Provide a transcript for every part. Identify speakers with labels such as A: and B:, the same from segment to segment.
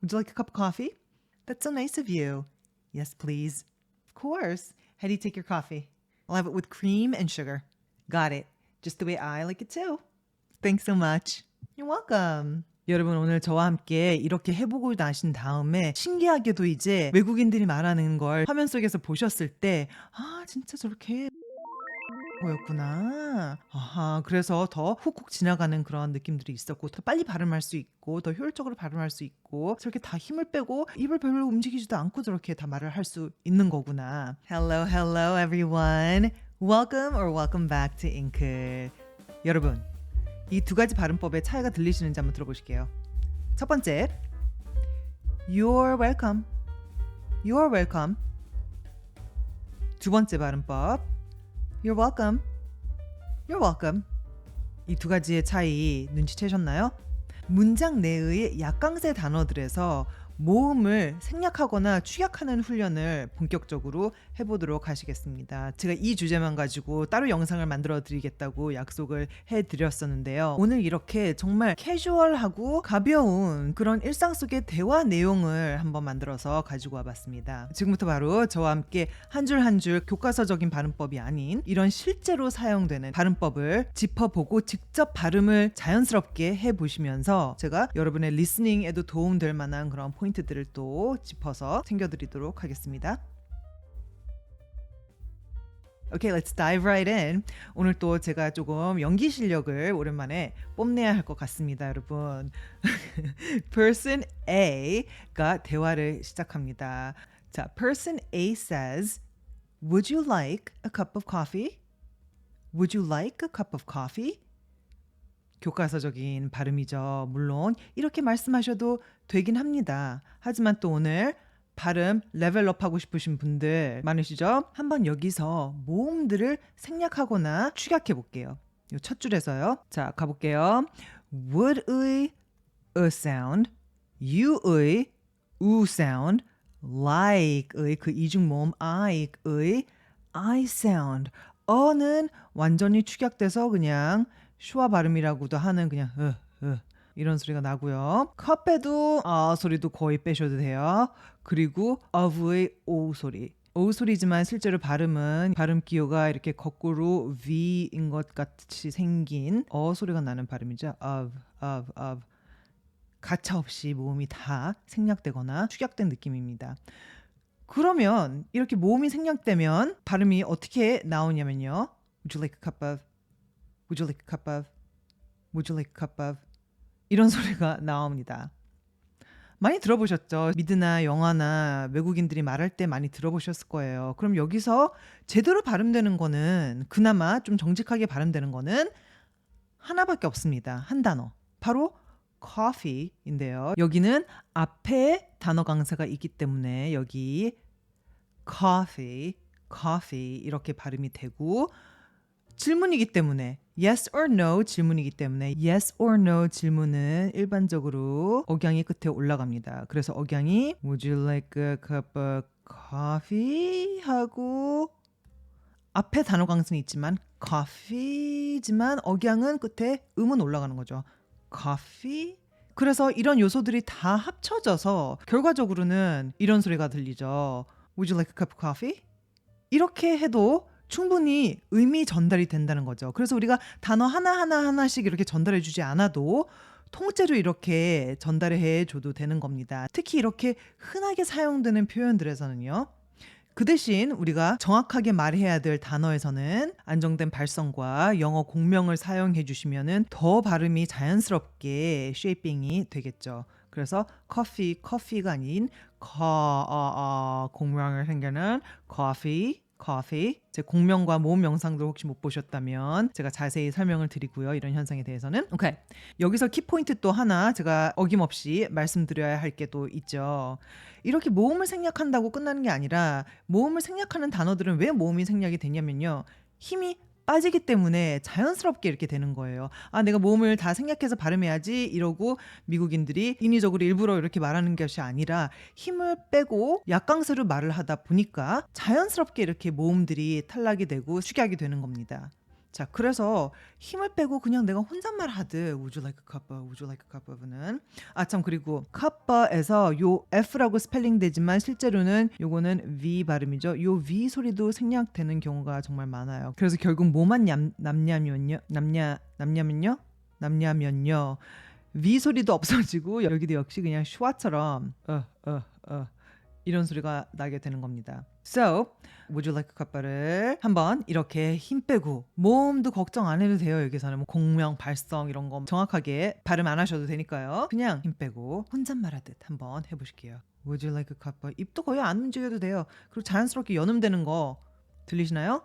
A: Would you like a cup of coffee? That's so nice of you. Yes, please. Of course. How do you take your coffee? I'll have it with cream and sugar. Got it. Just the way I like it too. Thanks so much. You're welcome. 여러분 오늘 저와 함께 이렇게 해보고 나신 다음에 신기하게도 이제 외국인들이 말하는 걸 화면 속에서 보셨을 때 아 진짜 저렇게 거였구나. 아하, 그래서 더 훅훅 지나가는 그런 느낌들이 있었고, 더 빨리 발음할 수 있고, 더 효율적으로 발음할 수 있고, 저렇게 다 힘을 빼고, 입을 별로 움직이지도 않고 저렇게 다 말을 할 수 있는 거구나. Hello, hello, everyone. Welcome or welcome back to Inkle. 여러분, 이 두 가지 발음법의 차이가 들리시는지 한번 들어보실게요. 첫 번째, You're welcome. You're welcome. 두 번째 발음법, You're welcome. You're welcome. 이 두 가지의 차이 눈치채셨나요? 문장 내의 약강세 단어들에서 모음을 생략하거나 축약하는 훈련을 본격적으로 해보도록 하시겠습니다. 제가 이 주제만 가지고 따로 영상을 만들어 드리겠다고 약속을 해 드렸었는데요. 오늘 이렇게 정말 캐주얼하고 가벼운 그런 일상 속의 대화 내용을 한번 만들어서 가지고 와봤습니다. 지금부터 바로 저와 함께 한 줄 한 줄 교과서적인 발음법이 아닌 이런 실제로 사용되는 발음법을 짚어보고 직접 발음을 자연스럽게 해보시면서 제가 여러분의 리스닝에도 도움될 만한 그런 포인트 들을 또 짚어서 챙겨드리도록 하겠습니다. Okay, let's dive right in. 오늘 또 제가 조금 연기 실력을 오랜만에 뽐내야 할 것 같습니다, 여러분. Person A가 대화를 시작합니다. 자, Person A says, Would you like a cup of coffee? Would you like a cup of coffee? 교과서적인 발음이죠. 물론 이렇게 말씀하셔도 되긴 합니다. 하지만 또 오늘 발음 레벨업 하고 싶으신 분들 많으시죠? 한번 여기서 모음들을 생략하거나 축약해 볼게요. 이첫 줄에서요. 자, 가볼게요. would의 a sound, you의 u sound, like의 그 이중 모음 I의 I sound. 어는 완전히 축약돼서 그냥 슈아 발음이라고도 하는 그냥 으, 으, 이런 소리가 나고요. 컵에도 아 소리도 거의 빼셔도 돼요. 그리고 of의 o 소리. o 소리지만 실제로 발음은 발음 기호가 이렇게 거꾸로 v인 것 같이 생긴 어 소리가 나는 발음이죠. of, of, of. 가차 없이 모음이 다 생략되거나 축약된 느낌입니다. 그러면 이렇게 모음이 생략되면 발음이 어떻게 나오냐면요. Would you like a cup of? Would you like a cup of? Would you like a cup of? 이런 소리가 나옵니다. 많이 들어보셨죠? 미드나 영화나 외국인들이 말할 때 많이 들어보셨을 거예요. 그럼 여기서 제대로 발음되는 거는 그나마 좀 정직하게 발음되는 거는 하나밖에 없습니다. 한 단어. 바로 coffee인데요. 여기는 앞에 단어 강사가 있기 때문에 여기 coffee, coffee 이렇게 발음이 되고 질문이기 때문에 yes or no 질문이기 때문에 yes or no 질문은 일반적으로 억양이 끝에 올라갑니다. 그래서 억양이 would you like a cup of coffee 하고 앞에 단어 강수는 있지만 coffee지만 억양은 끝에 음은 올라가는 거죠. coffee 그래서 이런 요소들이 다 합쳐져서 결과적으로는 이런 소리가 들리죠. Would you like a cup of coffee? 이렇게 해도 충분히 의미 전달이 된다는 거죠. 그래서 우리가 단어 하나하나 하나씩 이렇게 전달해 주지 않아도 통째로 이렇게 전달해 줘도 되는 겁니다. 특히 이렇게 흔하게 사용되는 표현들에서는요. 그 대신 우리가 정확하게 말해야 될 단어에서는 안정된 발성과 영어 공명을 사용해 주시면은 더 발음이 자연스럽게 쉐이핑이 되겠죠. 그래서 커피, 커피가 아닌 거, 어, 어, 공명을 생겨는 커피, coffee. 제 공명과 모음 영상들 혹시 못 보셨다면 제가 자세히 설명을 드리고요. 이런 현상에 대해서는. 오케이. 여기서 키포인트 또 하나 제가 어김없이 말씀드려야 할 게 또 있죠. 이렇게 모음을 생략한다고 끝나는 게 아니라 모음을 생략하는 단어들은 왜 모음이 생략이 되냐면요. 힘이 빠지기 때문에 자연스럽게 이렇게 되는 거예요. 아, 내가 모음을 다 생략해서 발음해야지 이러고 미국인들이 인위적으로 일부러 이렇게 말하는 것이 아니라 힘을 빼고 약강세로 말을 하다 보니까 자연스럽게 이렇게 모음들이 탈락이 되고 축약이 되는 겁니다. 자, 그래서 힘을 빼고 그냥 내가 혼잣말 하듯 Would you like a cup of? Would you like a cup of는 아 참 그리고 cup에서 요 F라고 스펠링 되지만 실제로는 요거는 V 발음이죠. 요 V 소리도 생략되는 경우가 정말 많아요. 그래서 결국 뭐만 남, 남냐면요, 남냐 남냐면요, 남냐면요. V 소리도 없어지고 여기도 역시 그냥 슈와처럼 어 어 어, 이런 소리가 나게 되는 겁니다. So, would you like cup를 한번 이렇게 힘 빼고 모음도 걱정 안 해도 돼요. 여기서는 뭐 공명, 발성 이런 거 정확하게 발음 안 하셔도 되니까요. 그냥 힘 빼고 혼잣말 하듯 한번 해보실게요. Would you like cup? 입도 거의 안 움직여도 돼요. 그리고 자연스럽게 연음되는 거 들리시나요?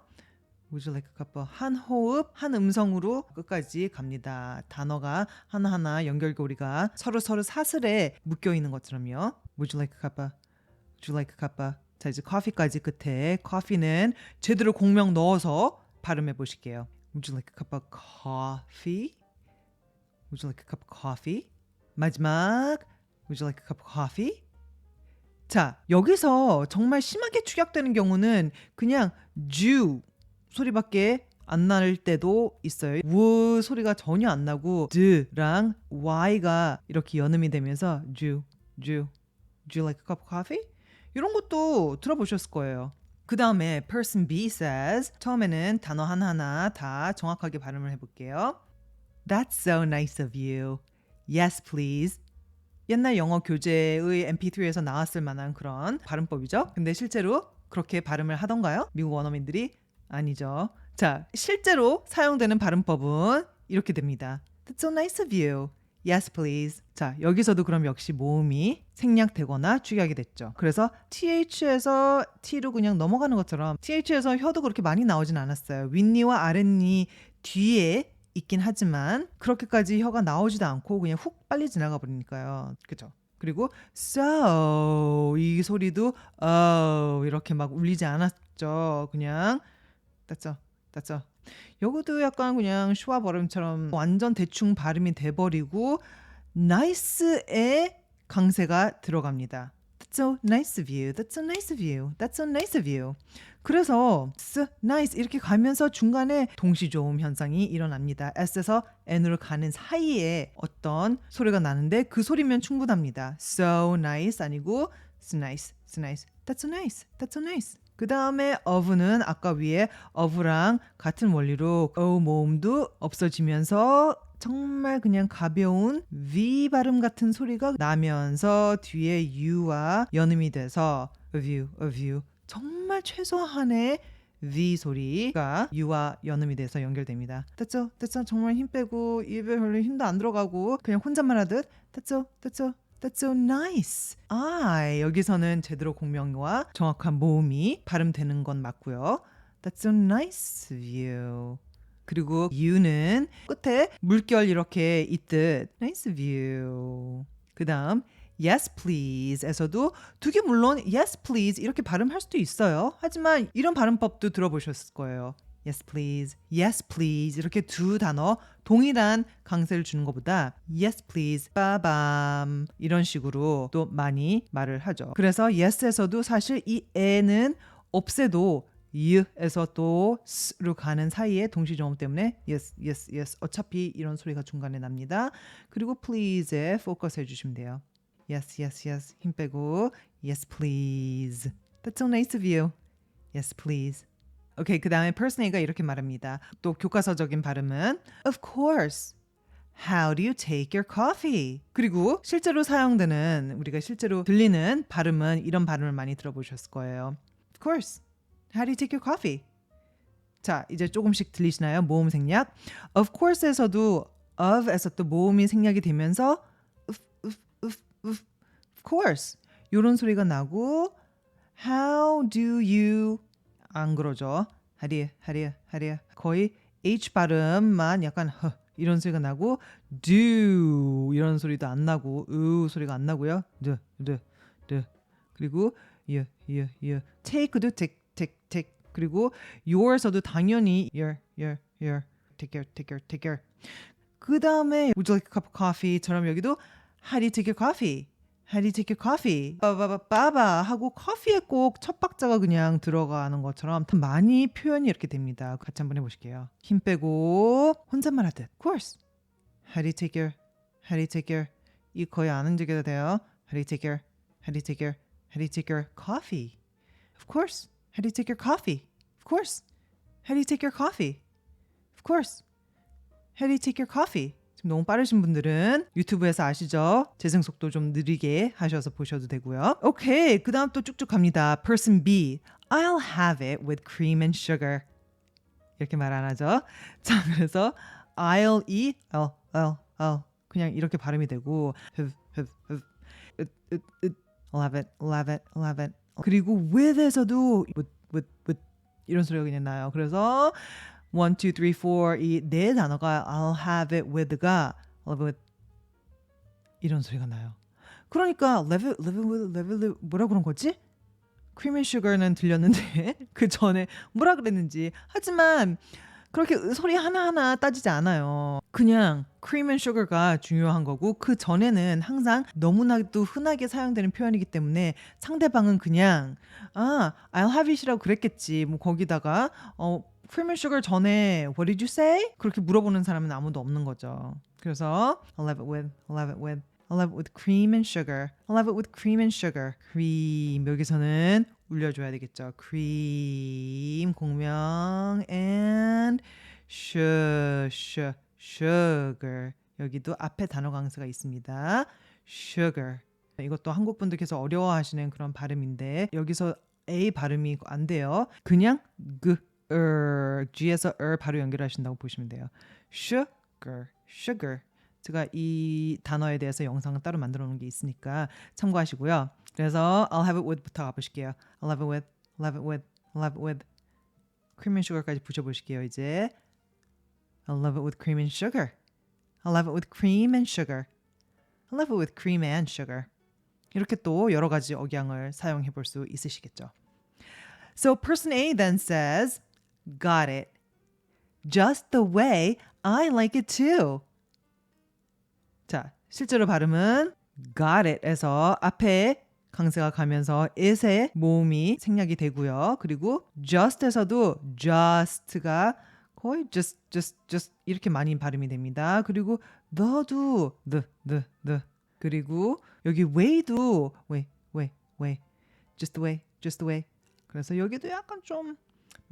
A: Would you like cup? 한 호흡, 한 음성으로 끝까지 갑니다. 단어가 하나하나 연결고리가 서로 서로 사슬에 묶여 있는 것처럼요. Would you like cup? Would you like cup? 자 이제 커피까지 끝에 커피는 제대로 공명 넣어서 발음해 보실게요. Would you like a cup of coffee? Would you like a cup of coffee? 마지막 Would you like a cup of coffee? 자 여기서 정말 심하게 축약되는 경우는 그냥 주 소리밖에 안 날 때도 있어요. 우 소리가 전혀 안 나고 드랑 y가 이렇게 연음이 되면서 주, 주, do you like a cup of coffee? 이런 것도 들어보셨을 거예요. 그 다음에 person B says 처음에는 단어 하나하나 다 정확하게 발음을 해볼게요. That's so nice of you. Yes, please. 옛날 영어 교재의 MP3에서 나왔을 만한 그런 발음법이죠. 근데 실제로 그렇게 발음을 하던가요? 미국 원어민들이 아니죠. 자, 실제로 사용되는 발음법은 이렇게 됩니다. That's so nice of you. Yes, please. 자, 여기서도 그럼 역시 모음이 생략되거나 축약이 됐죠. 그래서 TH에서 T로 그냥 넘어가는 것처럼 TH에서 혀도 그렇게 많이 나오진 않았어요. 윗니와 아랫니 뒤에 있긴 하지만 그렇게까지 혀가 나오지도 않고 그냥 훅 빨리 지나가 버리니까요. 그죠? 그리고 so 이 소리도 oh 이렇게 막 울리지 않았죠. 그냥 that's that's 요것도 약간 그냥 슈와 발음처럼 완전 대충 발음이 돼버리고 nice의 강세가 들어갑니다. That's so nice of you. That's so nice of you. That's so nice of you. 그래서 s nice 이렇게 가면서 중간에 동시조음 현상이 일어납니다. s에서 n으로 가는 사이에 어떤 소리가 나는데 그 소리면 충분합니다. So nice 아니고 s nice, s nice. That's so nice. That's so nice. 그 다음에 of는 아까 위에 of랑 같은 원리로 o 모음도 없어지면서 정말 그냥 가벼운 V 발음 같은 소리가 나면서 뒤에 U와 연음이 돼서 of you, of you 정말 최소한의 V 소리가 U와 연음이 돼서 연결됩니다. 됐죠? 됐죠? 정말 힘 빼고 입에 별로 힘도 안 들어가고 그냥 혼잣말 하듯 됐죠? 됐죠? That's so nice. 아, 여기서는 제대로 공명과 정확한 모음이 발음되는 건 맞고요. That's so nice you. 그리고 you는 끝에 물결 이렇게 있듯 nice you. 그 다음 yes please에서도 두 개 물론 yes please 이렇게 발음할 수도 있어요. 하지만 이런 발음법도 들어보셨을 거예요. Yes, please. Yes, please. 이렇게 두 단어 동일한 강세를 주는 것보다 Yes, please. 빠밤. 이런 식으로 또 많이 말을 하죠. 그래서 yes에서도 사실 이 에는 없애도 you에서 또 s로 가는 사이에 동시정음 때문에 yes, yes, yes. 어차피 이런 소리가 중간에 납니다. 그리고 please에 포커스 해주시면 돼요. Yes, yes, yes. 힘 빼고 yes, please. That's so nice of you. Yes, please. 오케이 그 다음에 person A가 이렇게 말합니다. 또 교과서적인 발음은 Of course. How do you take your coffee? 그리고 실제로 사용되는 우리가 실제로 들리는 발음은 이런 발음을 많이 들어보셨을 거예요. Of course. How do you take your coffee? 자 이제 조금씩 들리시나요? 모음 생략. Of course에서도 of에서 또 모음이 생략이 되면서 of, of, of, of course 이런 소리가 나고 How do you 안 그러죠. 하리 하리 하리 거의 H 발음만 약간 허 이런 소리가 나고 do 이런 소리도 안 나고 으 소리가 안 나고요. 드, 드, 드. 그리고 유. take도 take, take, take. 그리고 your에서도 당연히 your, your, your. take your, take your, take your. 그 다음에 would you like a cup of coffee처럼 여기도 how do you take your coffee? How do you take your coffee? 빠바바바바 하고 커피에 꼭 첫 박자가 그냥 들어가는 것처럼 많이 표현이 이렇게 됩니다. 같이 한번 해보실게요. 힘 빼고 혼잣말 하듯. Of course. How do you take your? How do you take your? 이 거의 안 움직여도 돼요. How do you take your? How do you take your? How do you take your coffee? Of course. How do you take your coffee? Of course. How do you take your coffee? Of course. How do you take your coffee? 너무 빠르신 분들은 유튜브에서 아시죠? 재생 속도 좀 느리게 하셔서 보셔도 되고요. 오케이. 그다음 또 쭉쭉 갑니다. Person B. I'll have it with cream and sugar. 이렇게 말 안 하죠. 자, 그래서 I'll eat I'll I'll I'll 그냥 이렇게 발음이 되고 have have have it, it, it. Have it. Have it. Have it. 그리고 with에서도 with with with 이런 소리가 그냥 나요. 그래서 one, two, three, four 이네 단어가 I'll have it with가 it with 이런 소리가 나요. 그러니까 level level with level 뭐라 그런 거지? cream and sugar는 들렸는데 그 전에 뭐라 그랬는지 하지만 그렇게 소리 하나하나 따지지 않아요. 그냥 cream and sugar가 중요한 거고 그 전에는 항상 너무나도 흔하게 사용되는 표현이기 때문에 상대방은 그냥 아 I'll have it이라고 그랬겠지. 뭐 거기다가 어 cream and sugar 전에 what did you say? 그렇게 물어보는 사람은 아무도 없는 거죠. 그래서 I'll have it with I'll have it with I'll have it with cream and sugar. I'll have it with cream and sugar. cream 여기서는 울려줘야 되겠죠. cream 공명 and sh, sugar. 여기도 앞에 단어 강세가 있습니다. sugar. 이것도 한국 분들께서 어려워하시는 그런 발음인데 여기서 a 발음이 안 돼요. 그냥 그 er, g에서 er 바로 연결하신다고 보시면 돼요. sugar, sugar. 제가 이 단어에 대해서 영상을 따로 만들어 놓은 게 있으니까 참고하시고요. 그래서 I'll have it with부터 가보실게요. I'll have it with, I'll have it with, I'll have it with cream and sugar까지 붙여보실게요. 이제 I'll love it with cream and sugar. I'll love it with cream and sugar. I'll love it with cream and sugar. 이렇게 또 여러 가지 억양을 사용해 볼 수 있으시겠죠. So person A then says, Got it. Just the way I like it too. 자, 실제로 발음은 got it에서 앞에 강세가 가면서 it의 모음이 생략이 되고요. 그리고 just에서도 just가 거의 just, just, just 이렇게 많이 발음이 됩니다. 그리고 the도 the, the, the. 그리고 여기 way도 way, way, way. just the way, just the way. 그래서 여기도 약간 좀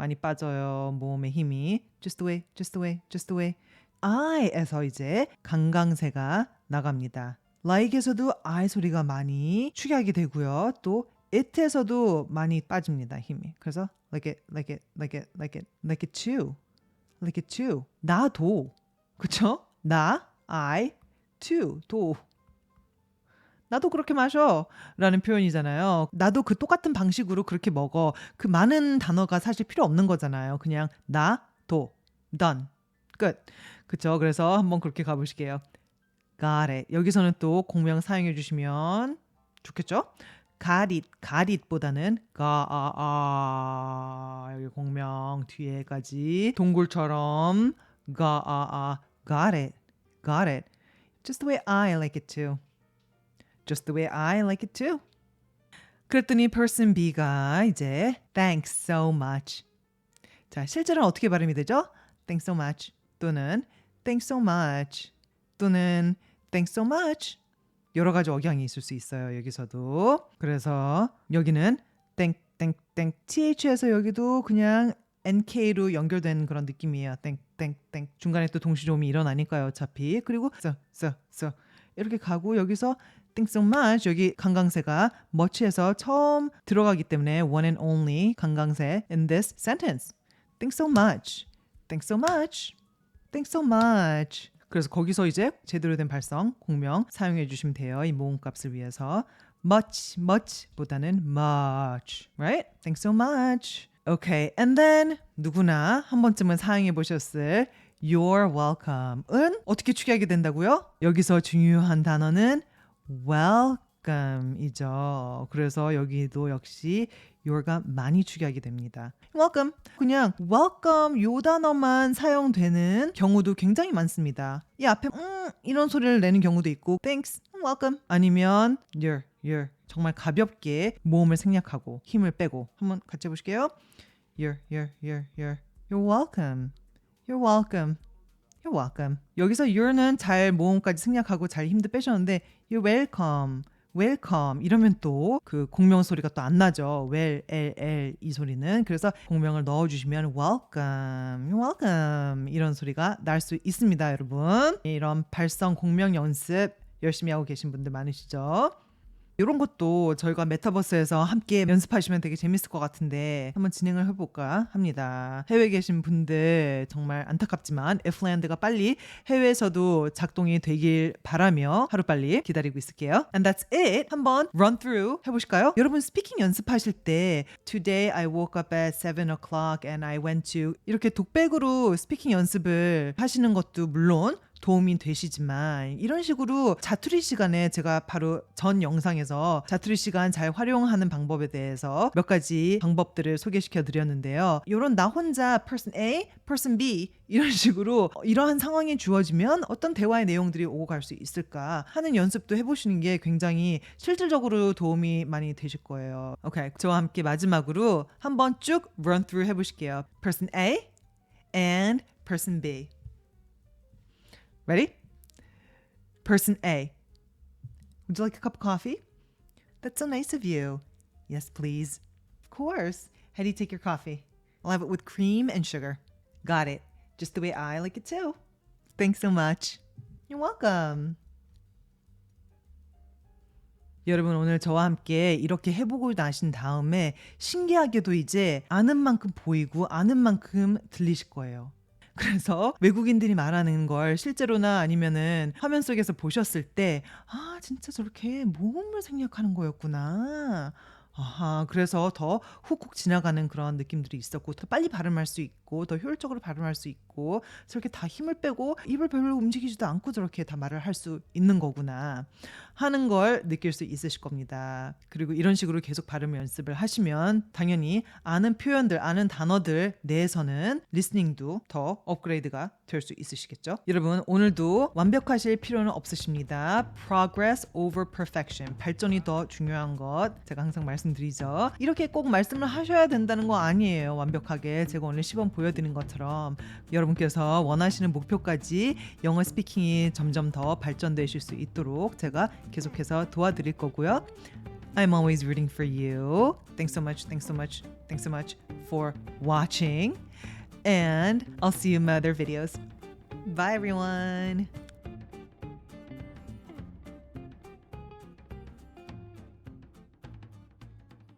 A: 많이 빠져요. 모음의 힘이. just the way, just the way, just the way. I에서 이제 강강세가 나갑니다. like에서도 I 소리가 많이 축약이 되고요. 또 it에서도 많이 빠집니다. 힘이. 그래서 like it, like it, like it, like it, like it too, like it too. 나도 그쵸? 나, I, too, 도. 나도 그렇게 마셔. 라는 표현이잖아요. 나도 그 똑같은 방식으로 그렇게 먹어. 그 많은 단어가 사실 필요 없는 거잖아요. 그냥 나, 도, done. 끝. 그쵸? 그래서 한번 그렇게 가보실게요. got it. 여기서는 또 공명 사용해 주시면 좋겠죠? got it, got it보다는 가, 아, 아. 여기 공명 뒤에까지 동굴처럼 가, 아, 아. got it, got it. Just the way I like it too. Just the way I like it too. 그랬더니 person B가 이제 thanks so much. 자, 실제로는 어떻게 발음이 되죠? thanks so much 또는 thanks so much 또는 thanks so much 여러 가지 억양이 있을 수 있어요. 여기서도. 그래서 여기는 thank thank thank th에서 여기도 그냥 nk로 연결된 그런 느낌이에요. thank thank thank 중간에 또 동시조음이 일어나니까요. 어차피. 그리고 so so so 이렇게 가고 여기서 thank so much 여기 강강세가 much에서 처음 들어가기 때문에 one and only 강강세 in this sentence. Thanks so much. Thanks so much. Thanks so much. 그래서 거기서 이제 제대로 된 발성, 공명 사용해 주시면 돼요. 이 모음 값을 위해서. much, much보다는 much. Right? Thanks so much. Okay. And then 누구나 한 번쯤은 사용해 보셨을 You're welcome은 어떻게 취하게 된다고요? 여기서 중요한 단어는 welcome이죠. 그래서 여기도 역시 your가 많이 축약이 됩니다. welcome 그냥 welcome 요 단어만 사용되는 경우도 굉장히 많습니다. 이 앞에 음 이런 소리를 내는 경우도 있고 thanks welcome 아니면 you're you're 정말 가볍게 모음을 생략하고 힘을 빼고 한번 같이 해보실게요. You're, you're, you're, you're, you're welcome. You're welcome. You're welcome. 여기서 you're는 잘 모음까지 생략하고 잘 힘도 빼셨는데 you're welcome. welcome 이러면 또 그 공명 소리가 또 안 나죠. well, l, l 이 소리는 그래서 공명을 넣어주시면 welcome, welcome 이런 소리가 날 수 있습니다, 여러분. 이런 발성 공명 연습 열심히 하고 계신 분들 많으시죠? 이런 것도 저희가 메타버스에서 함께 연습하시면 되게 재밌을 것 같은데 한번 진행을 해볼까 합니다. 해외에 계신 분들 정말 안타깝지만 Fland가 빨리 해외에서도 작동이 되길 바라며 하루빨리 기다리고 있을게요. And that's it. 한번 run through 해보실까요? 여러분 스피킹 연습하실 때 Today I woke up at 7 o'clock and I went to 이렇게 독백으로 스피킹 연습을 하시는 것도 물론 도움이 되시지만 이런 식으로 자투리 시간에 제가 바로 전 영상에서 자투리 시간 잘 활용하는 방법에 대해서 몇 가지 방법들을 소개시켜 드렸는데요. 이런 나 혼자 person A, person B 이런 식으로 이러한 상황이 주어지면 어떤 대화의 내용들이 오고 갈 수 있을까 하는 연습도 해보시는 게 굉장히 실질적으로 도움이 많이 되실 거예요. 오케이, 저와 함께 마지막으로 한번 쭉 run through 해보실게요. person A and person B. Ready? Person A. Would you like a cup of coffee? That's so nice of you. Yes, please. Of course. How do you take your coffee? I'll have it with cream and sugar. Got it. Just the way I like it too. Thanks so much. You're welcome. 여러분 오늘 저와 함께 이렇게 해보고 나신 다음에 신기하게도 이제 아는 만큼 보이고 아는 만큼 들리실 거예요. 그래서 외국인들이 말하는 걸 실제로나 아니면은 화면 속에서 보셨을 때, 아, 진짜 저렇게 모음을 생략하는 거였구나. 아하, 그래서 더 훅훅 지나가는 그런 느낌들이 있었고, 더 빨리 발음할 수 있고, 더 효율적으로 발음할 수 있고, 저렇게 다 힘을 빼고, 입을 별로 움직이지도 않고 저렇게 다 말을 할 수 있는 거구나. 하는 걸 느낄 수 있으실 겁니다. 그리고 이런 식으로 계속 발음 연습을 하시면 당연히 아는 표현들, 아는 단어들 내에서는 리스닝도 더 업그레이드가 될 수 있으시겠죠? 여러분, 오늘도 완벽하실 필요는 없으십니다. Progress over perfection. 발전이 더 중요한 것. 제가 항상 말씀드리죠. 이렇게 꼭 말씀을 하셔야 된다는 거 아니에요. 완벽하게. 제가 오늘 시범 보여드린 것처럼 여러분께서 원하시는 목표까지 영어 스피킹이 점점 더 발전되실 수 있도록 제가 계속해서 도와드릴 거고요. I'm always rooting for you. Thanks so much, thanks so much, thanks so much for watching. And I'll see you in my other videos. Bye, everyone.